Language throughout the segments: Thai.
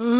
อื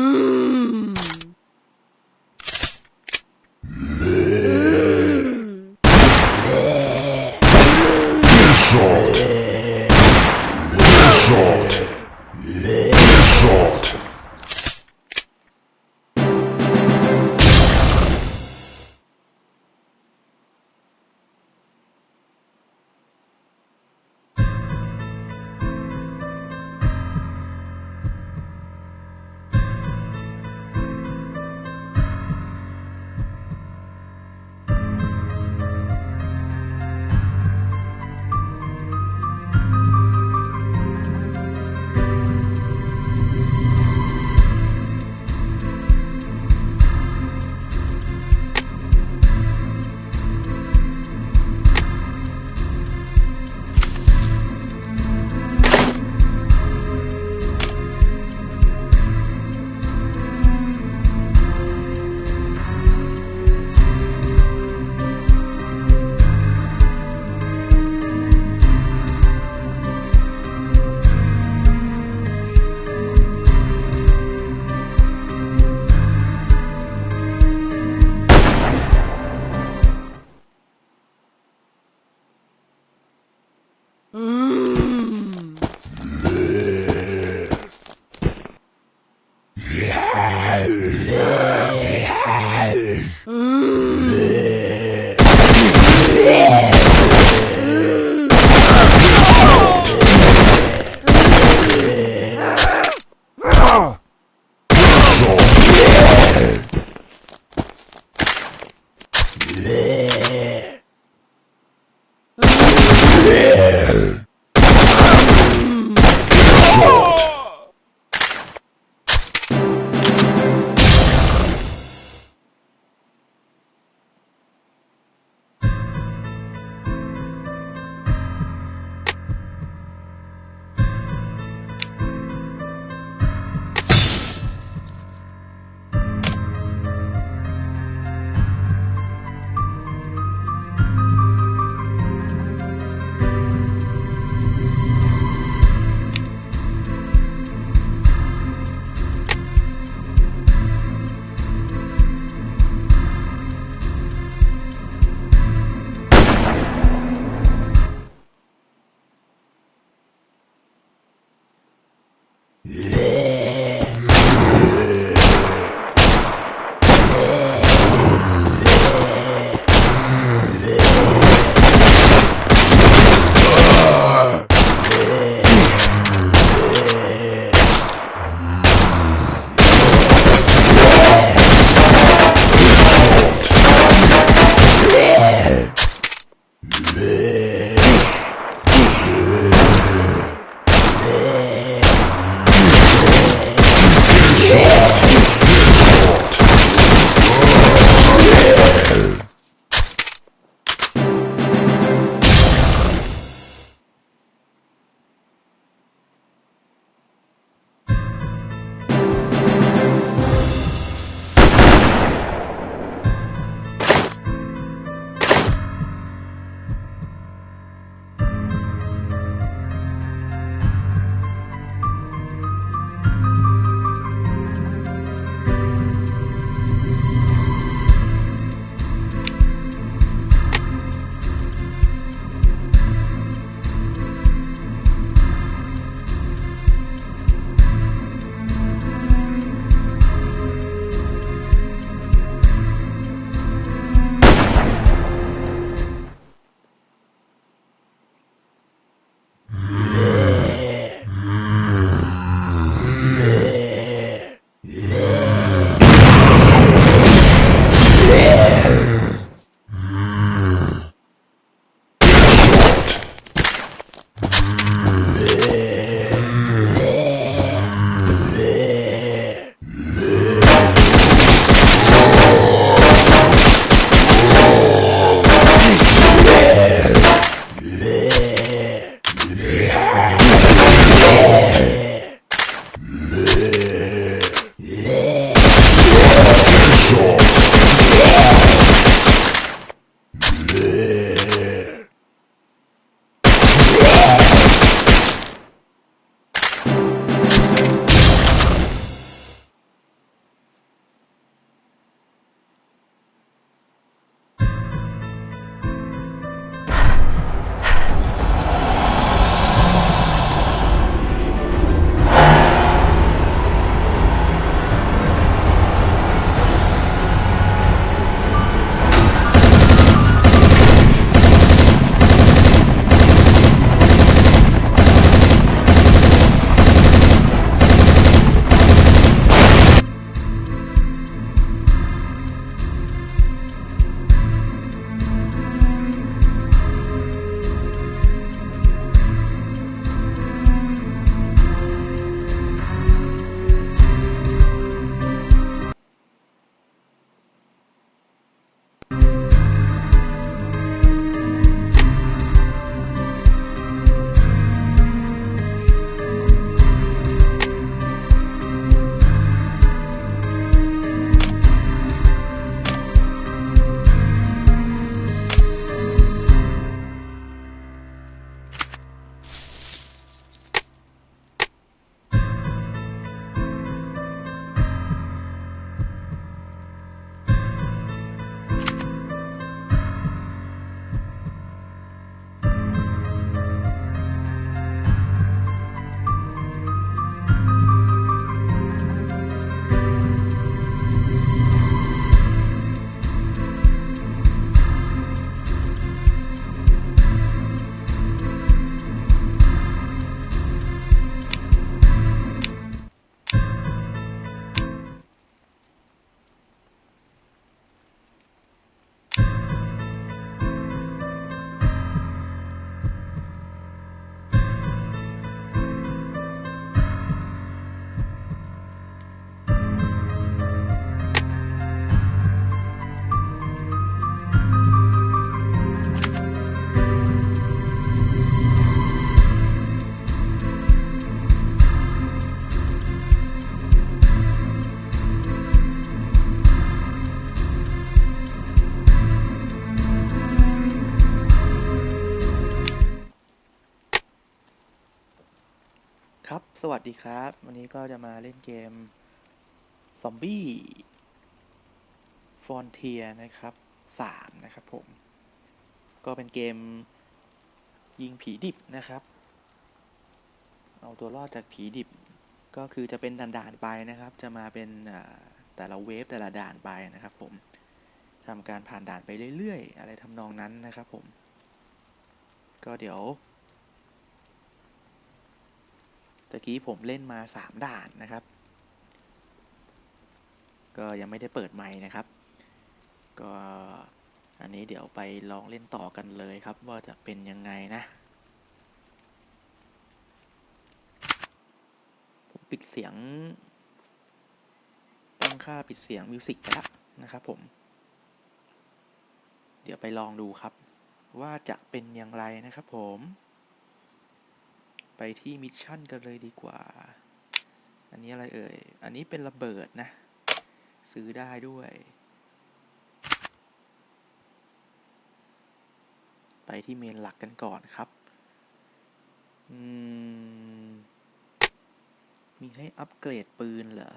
Yeah. สวัสดีครับ วันนี้ก็จะมาเล่นเกมซอมบี้ฟอนเทียนะครับสามนะครับผม ก็เป็นเกมยิงผีดิบนะครับ เอาตัวรอดจากผีดิบ ก็คือจะเป็นด่านๆไปนะครับ จะมาเป็นแต่ละเวฟแต่ละด่านไปนะครับผมทำการผ่านด่านไปเรื่อยๆ อะไรทำนองนั้นนะครับผม ก็เดี๋ยว ตะกี้ผมเล่นมาสามด่านนะครับ ก็ยังไม่ได้เปิดไมค์นะครับ ก็อันนี้เดี๋ยวไปลองเล่นต่อกันเลยครับ ว่าจะเป็นยังไงนะ ผมปิดเสียง ตั้งค่าปิดเสียงมิวสิกไปแล้วนะครับผม เดี๋ยวไปลองดูครับ ว่าจะเป็นอย่างไรนะครับผม ไปที่มิชชั่นกันเลยดีกว่า อันนี้อะไรเอ่ย อันนี้เป็นระเบิดนะ ซื้อได้ด้วย ไปที่เมนหลักกันก่อนครับอืมมีให้อัปเกรดปืนเหรอ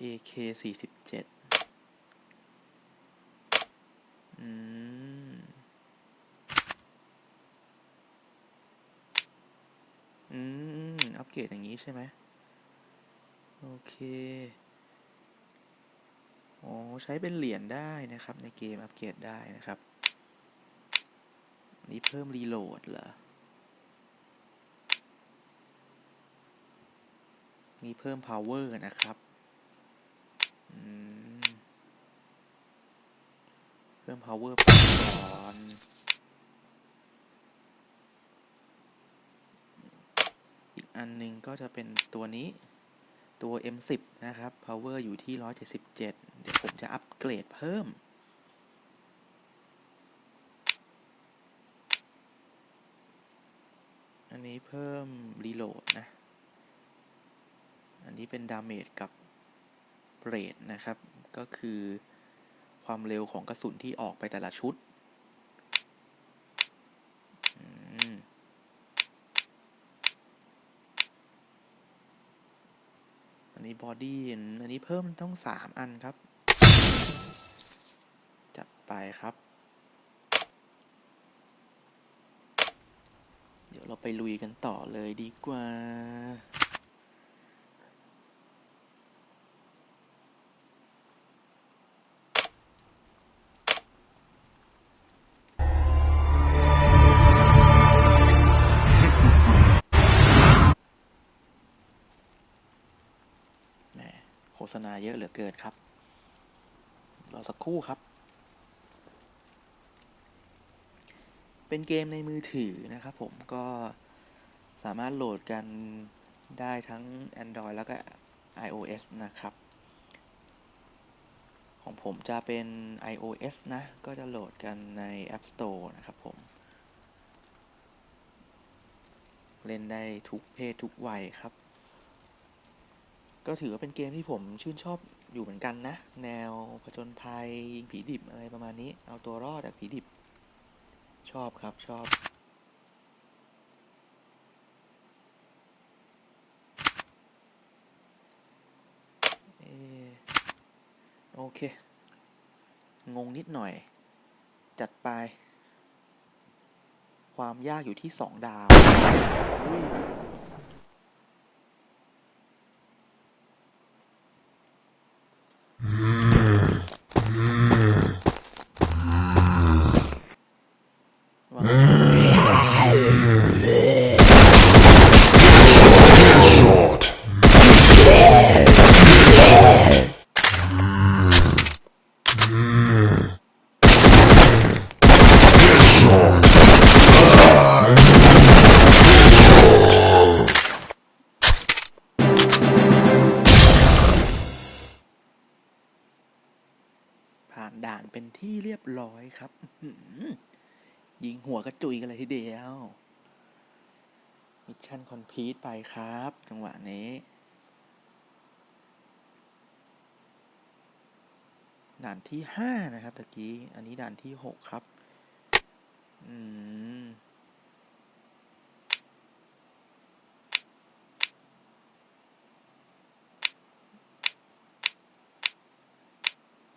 AK สี่สิบเจ็ดอืม อืม อัปเกรดอย่างนี้ใช่ไหม โอเค อ๋อ ใช้เป็นเหรียญได้นะครับ ในเกมอัปเกรดได้นะครับ นี่เพิ่มรีโหลดเหรอ นี่เพิ่ม power นะครับ เพิ่ม power ก่อนอีกอันหนึงก็จะเป็นตัวนี้ตัว M10 นะครับ power อยู่ที่ 177 เดี๋ยวผมจะอัปเกรดเพิ่ม อันนี้เพิ่มรีโหลดนะ อันนี้เป็นดาเมจกับ เรทนะครับ ก็คือความเร็วของกระสุนที่ออกไปแต่ละชุดอันนี้บอดี้อันนี้เพิ่มต้องสามอันครับ จัดไปครับ เดี๋ยวเราไปลุยกันต่อเลยดีกว่า ษณาเยอะเหลือเกินครับ รอสักครู่ครับ เป็นเกมในมือถือนะครับผมก็สามารถโหลดกันได้ทั้ง Android แล้วก็ iOS นะครับ ของผมจะเป็น iOS นะ ก็จะโหลดกันใน App Store นะครับผม เล่นได้ทุกเพศทุกวัยครับ ก็ถือว่าเป็นเกมที่ผมชื่นชอบอยู่เหมือนกันนะ แนวผจญภัยยิงผีดิบอะไรประมาณนี้ เอาตัวรอดจากผีดิบ ชอบครับชอบอโอเค งงนิดหน่อย จัดไป ความยากอยู่ที่สองดาว เป็นที่เรียบร้อยครับยิงหัวกระจุยกันเลยทีเดียว มิชชั่นคอนพีทไปครับ จังหวะนี้ ด่านที่ห้านะครับตะกี้ อันนี้ด่านที่หกครับ อืม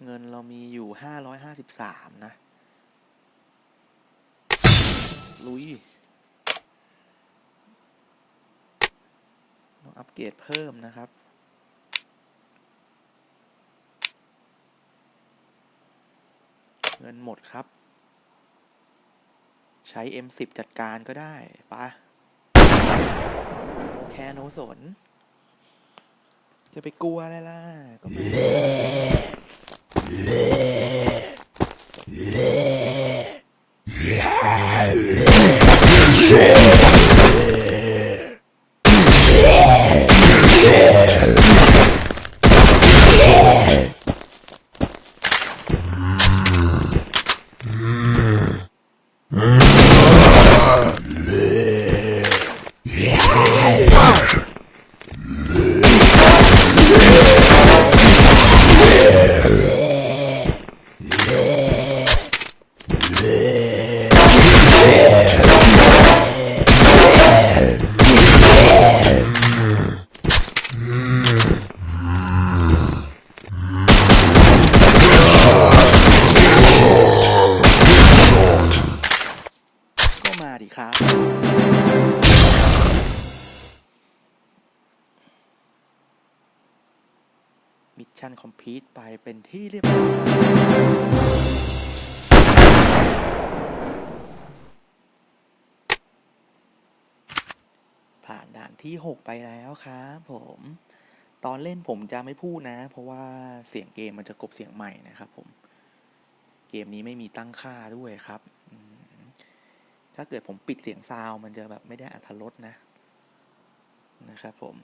เงินเรามีอยู่ห้าร้อยห้าสิบสามนะ ลุยต้องอัปเกรดเพิ่มนะครับเงินหมดครับ ใช้ M10 จัดการก็ได้ปะแคร์โนสน จะไปกลัวอะไรล่ะ ก็มา ที่เรียบร้อยผ่านด่านที่ 6 ไปแล้วครับผม ตอนเล่นผมจะไม่พูดนะ เพราะว่าเสียงเกมมันจะกลบเสียงใหม่นะครับผม เกมนี้ไม่มีตั้งค่าด้วยครับ ถ้าเกิดผมปิดเสียงซาวมันจะแบบไม่ได้อัธรสนะ นะครับผม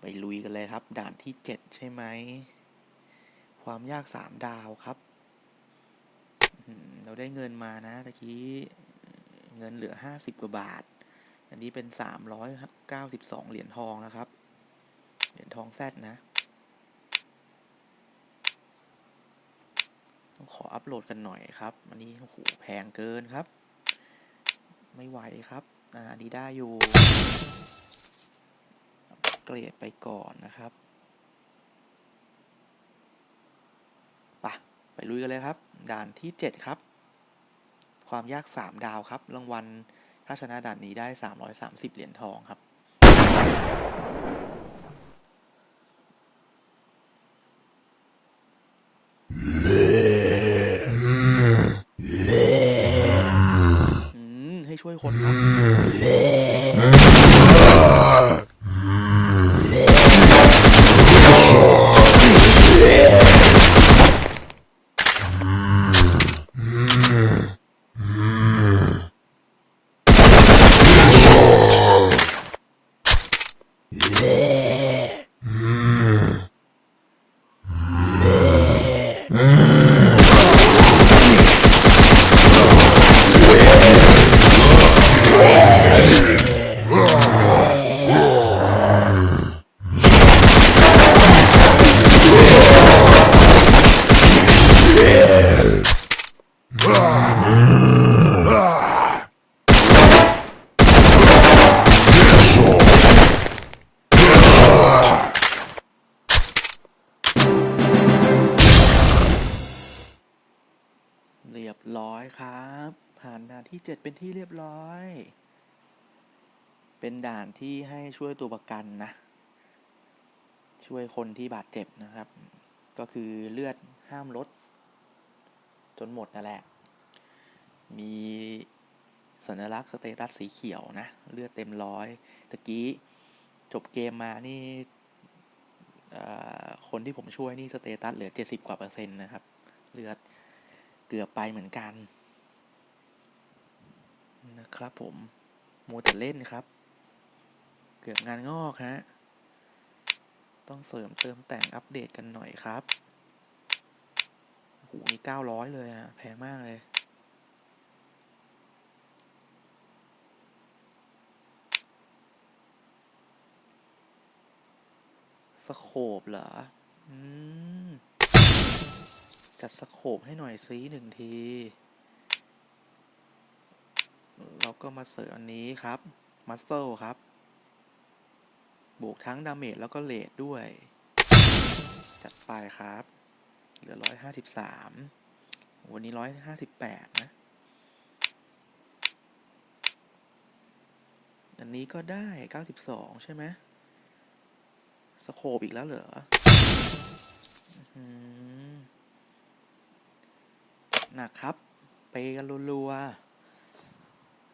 ไปลุยกันเลยครับ ด่านที่เจ็ดใช่ไหม ความยากสามดาวครับ เราได้เงินมานะตะกี้เงินเหลือห้าสิบกว่าบาท อันนี้เป็นสามร้อยเก้าสิบสองเหรียญทองนะครับ เหรียญทองแซดนะ ต้องขออัปโหลดกันหน่อยครับ อันนี้โอ้โหแพงเกินครับ ไม่ไหวครับ อ่าอันนี้ได้อยู่เกรดไปก่อนนะครับ ไปะไป ลุยกันเลยครับ ด่านที่ 7 ครับ ความยาก 3 ดาวครับ รางวัลถ้าชนะด่านนี้ได้ 330 เหรียญทองครับ ให้ช่วยคนครับ เเป็นที่เรียบร้อย เป็นด่านที่ให้ช่วยตัวประกันนะ ช่วยคนที่บาดเจ็บนะครับ ก็คือเลือดห้ามลด จนหมดนั่นแหละ มีสัญลักษณ์สเตตัสสีเขียวนะ เลือดเต็มร้อยตะกี้จบเกมมานี่คนที่ผมช่วยนี่สเตตัสเหลือ 70 กว่าเปอร์เซ็นต์นะครับ เลือดเกือบไปเหมือนกัน นะครับผมโมวแต่เล่นครับ เกือบงานงอกฮะ ต้องเสริมเติมแต่งอัปเดตกันหน่อยครับโอ้โหนี่เก้าร้อยเลยอะแพงมากเลยสโคบเหรอ อืม จัดสโคปให้หน่อยซิหนึ่งที เราก็มาเสริมอันนี้ครับมัสเซลครับ บวกทั้งดาเมจแล้วก็เลดด้วย จัดไปครับ เหลือร้อยห้าสิบสามวันนี้ร้อยห้าสิบแปดนะ อันนี้ก็ได้เก้าสิบสองใช่ไหมสโคปอีกแล้วเหรอหือหนักครับ ไปกันรัวๆ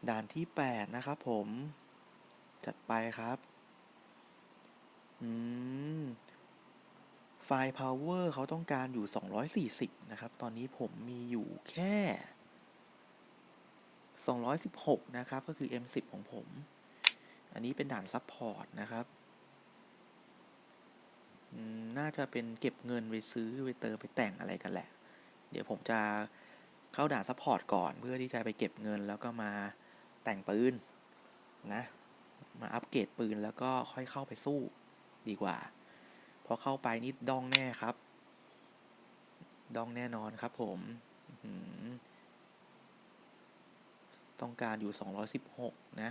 ด่านที่แปดนะครับผม จัดไปครับ อืม ไฟล์ power เขาต้องการอยู่ 240 นะครับ ตอนนี้ผมมีอยู่แค่ 216 นะครับ ก็คือ M10 ของผม อันนี้เป็นด่านซับพอร์ตนะครับ น่าจะเป็นเก็บเงินไปซื้อ ไปเติมไปแต่งอะไรกันแหละ เดี๋ยวผมจะเข้าด่านซัพพอร์ตก่อนเพื่อที่จะไปเก็บเงินแล้วก็มา แต่งปืนนะมาอัปเกรดปืนแล้วก็ค่อยเข้าไปสู้ดีกว่าพอเข้าไปนี่ดองแน่ครับ ดองแน่นอนครับผมต้อหือต้องการอยู่ 216 นะ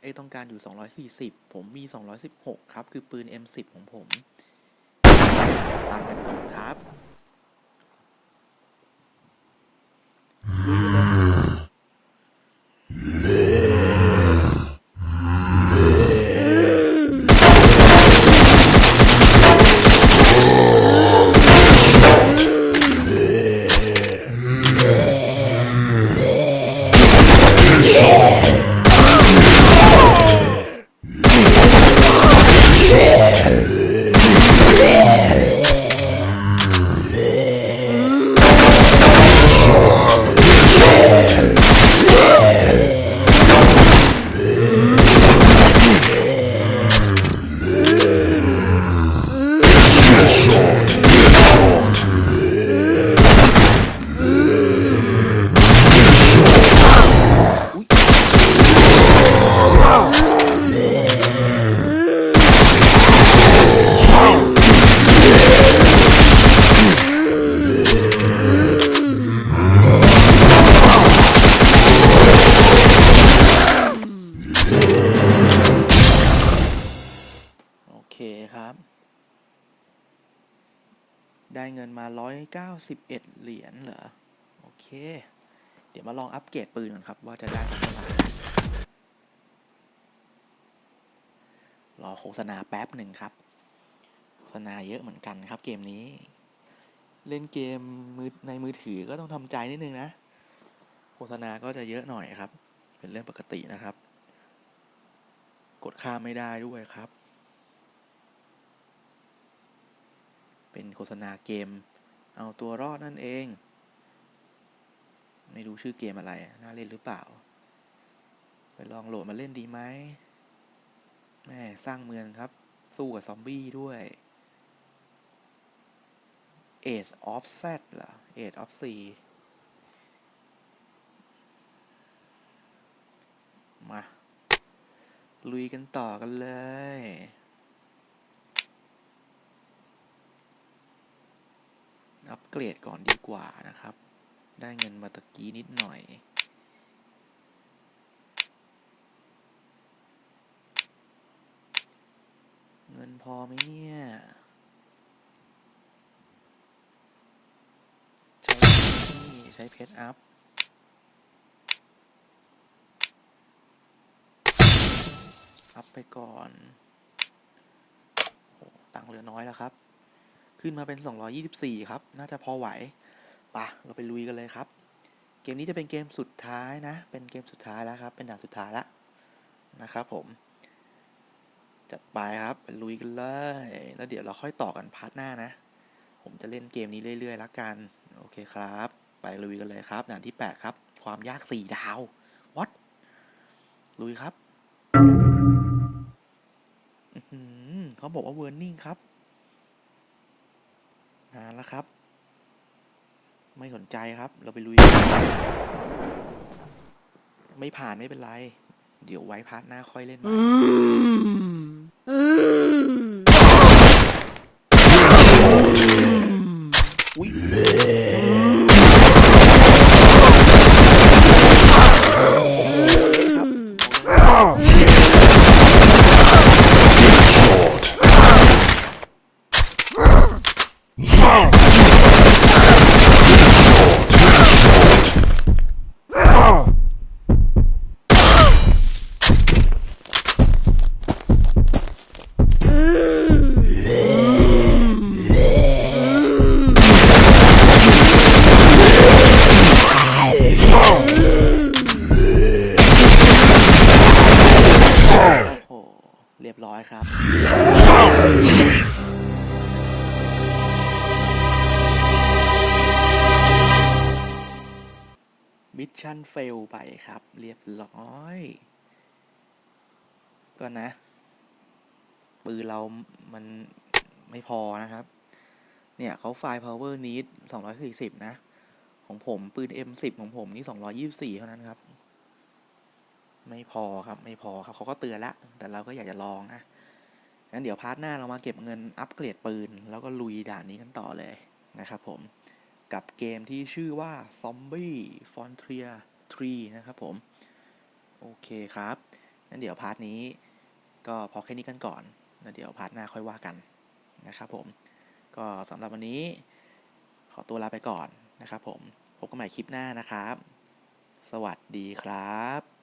เอ้ต้องการอยู่ 240 ผมมี 216 ครับ คือปืน M10 ของผมตังกันก่อนครับ 11 เหรียญเหรอ โอเค เดี๋ยวมาลองอัปเกรดปืนก่อนครับ ว่าจะได้เท่าไหร่รอโฆษณาแป๊บหนึ่งครับ โฆษณาเยอะเหมือนกันครับเกมนี้ เล่นเกมมือในมือถือก็ต้องทำใจนิดนึงนะ โฆษณาก็จะเยอะหน่อยครับ เป็นเรื่องปกตินะครับ กดข้ามไม่ได้ด้วยครับ เป็นโฆษณาเกม เอาตัวรอดนั่นเอง ไม่รู้ชื่อเกมอะไร น่าเล่นหรือเปล่า ไปลองโหลดมาเล่นดีไหมแม่สร้างเมืองครับ สู้กับซอมบี้ด้วย Age of Z เหรอ Age of Z มา ลุยกันต่อกันเลย อัปเกรดก่อนดีกว่านะครับ ได้เงินมาตะกี้นิดหน่อยเงินพอไหมเนี่ยใช้นี่ใช้เพชรอัพ อัพไปก่อนโอ้ตังค์เหลือน้อยแล้วครับ ขึ้นมาเป็น 224 ครับ น่าจะพอไหวปะเราไปลุยกันเลยครับ เกมนี้จะเป็นเกมสุดท้ายนะ เป็นเกมสุดท้ายแล้วครับ เป็นด่านสุดท้ายแล้วนะครับผม จัดไปครับไปลุยกันเลย แล้วเดี๋ยวเราค่อยต่อกันพาร์ทหน้านะ ผมจะเล่นเกมนี้เรื่อยๆแล้วกัน โอเคครับ ไปลุยกันเลยครับด่านที่ 8 ครับ ความยาก 4 ดาว what ลุยครับเขาบอกว่าเวิร์นนิ่งครับานแล้วครับ ไม่สนใจครับ เราไปลุย ไม่ผ่านไม่เป็นไร เดี๋ยวไว้พาร์ทหน้าค่อยเล่นใหม่ ปืนเรามันไม่พอนะครับ เนี่ยเขาไฟล์ power need 240 นะ ของผมปืน M10 ของผมนี่ 224 เท่านั้นครับ ไม่พอครับ ไม่พอครับเขาก็เตือนละ แต่เราก็อยากจะลองนะงั้นเดี๋ยวพาร์ทหน้าเรามาเก็บเงินอัปเกรดปืน แล้วก็ลุยด่านนี้กันต่อเลยนะครับผม กับเกมที่ชื่อว่า Zombie Frontier 3 นะครับผม โอเคครับงั้นเดี๋ยวพาร์ทนี้ก็พอแค่นี้กันก่อน แล้วเดี๋ยวพาร์ทหน้าค่อยว่ากันนะครับผม ก็สำหรับวันนี้ขอตัวลาไปก่อนนะครับผม พบกันใหม่คลิปหน้านะครับ สวัสดีครับ